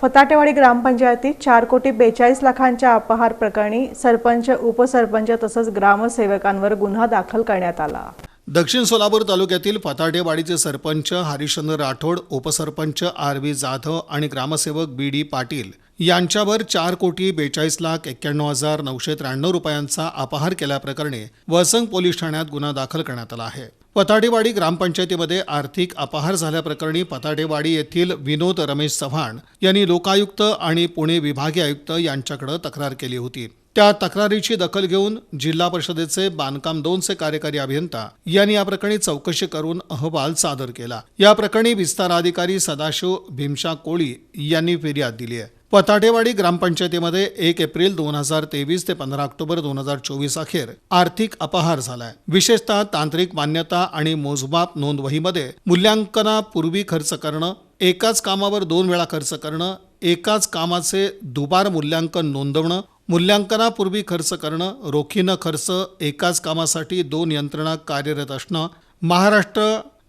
फताटेवाडी ग्रामपंचायतीत चार कोटी बेचाळीस लाखांच्या अपहार प्रकरणी सरपंच उपसरपंच तसंच ग्रामसेवकांवर गुन्हा दाखल करण्यात आला. दक्षिण सोलापूर तालुक्यातील पताटेवाडीचे सरपंच हरिश्चंद्र राठोड उपसरपंच आर व्ही जाधव आणि ग्रामसेवक बी डी पाटील यांच्यावर चार कोटी बेचाळीस लाख एक्क्याण्णव हजार नऊशे त्र्याण्णव रुपयांचा अपहार केल्याप्रकरणी वसंग पोलीस ठाण्यात गुन्हा दाखल करण्यात आला आहे. पताटेवाडी ग्रामपंचायतीमध्ये आर्थिक अपहार झाल्याप्रकरणी पताटेवाडी येथील विनोद रमेश चव्हाण यांनी लोकायुक्त आणि पुणे विभागीय आयुक्त यांच्याकडे तक्रार केली होती. त्या तक्रारीची दखल घेऊन जिल्हा परिषदेचे बांधकाम दोनचे कार्यकारी अभियंता यांनी या प्रकरणी चौकशी करून अहवाल सादर केला. या प्रकरणी विस्तार अधिकारी सदाशिव भीमशा कोळी यांनी फिर्याद दिली आहे. पताटेवाडी ग्रामपंचायतीमध्ये एक एप्रिल दोन हजार तेवीस ते पंधरा ऑक्टोबर दोन हजार चोवीस अखेर आर्थिक अपहार झालाय. विशेषतः तांत्रिक मान्यता आणि मोजमाप नोंदवहीमध्ये मूल्यांकनापूर्वी खर्च करणं एकाच कामावर दोन वेळा खर्च करणं एकाच कामाचे दुबार मूल्यांकन नोंदवणं मूल्यांकनापूर्वी खर्च करणं रोखीनं खर्च एकाच कामासाठी दोन यंत्रणा कार्यरत असणं महाराष्ट्र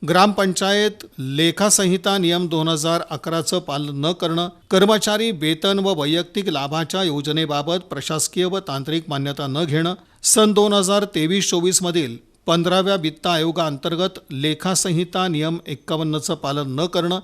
ग्रामपंचायत लेखासंहिता नियम दोन हजार अकराचं पालन न करणं कर्मचारी वेतन व वैयक्तिक लाभाच्या योजनेबाबत प्रशासकीय व तांत्रिक मान्यता न घेणं सन दोन हजार तेवीस चोवीसमधील पंधराव्या वित्त आयोगाअंतर्गत लेखासंहिता नियम एक्कावन्नचं पालन न करणं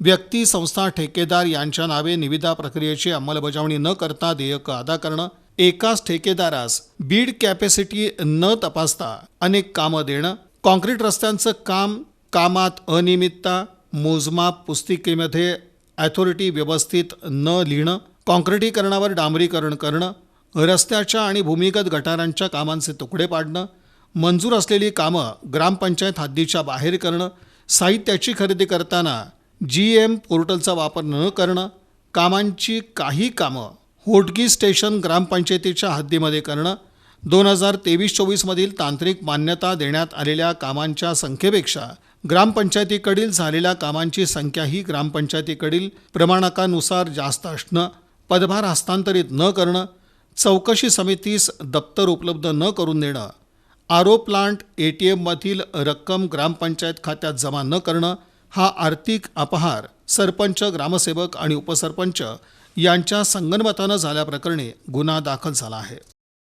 व्यक्ती संस्था ठेकेदार यांच्या नावे निविदा प्रक्रियेची अंमलबजावणी न करता देयकं अदा करणं एकाच ठेकेदारास बीड कॅपॅसिटी न तपासता अनेक कामं देणं कॉन्क्रीट रस्त्यांचं काम कामात अनियमितता मोजमाप पुस्तिकेमध्ये ॲथॉरिटी व्यवस्थित न लिहिणं कॉन्क्रिटीकरणावर डांबरीकरण करणं रस्त्याच्या आणि भूमिगत गटारांच्या कामांचे तुकडे पाडणं मंजूर असलेली कामं ग्रामपंचायत हद्दीच्या बाहेर करणं साहित्याची खरेदी करताना जी एम पोर्टलचा वापर न करणं कामांची काही कामं होटगी स्टेशन ग्रामपंचायतीच्या हद्दीमध्ये करणं दोन हजार तेवीस चोवीसमधील तांत्रिक मान्यता देण्यात आलेल्या कामांच्या संख्येपेक्षा ग्रामपंचायतीकडील झालेल्या कामांची संख्या ही ग्रामपंचायतीकडील प्रमाणकानुसार जास्त असणं पदभार हस्तांतरित न करणं चौकशी समितीस दप्तर उपलब्ध न करून देणं आरो प्लांट ए टी एममधील रक्कम ग्रामपंचायत खात्यात जमा न करणं हा आर्थिक अपहार सरपंच ग्रामसेवक आणि उपसरपंच यांच्या संगनमतानं झाल्याप्रकरणी गुन्हा दाखल झाला आहे.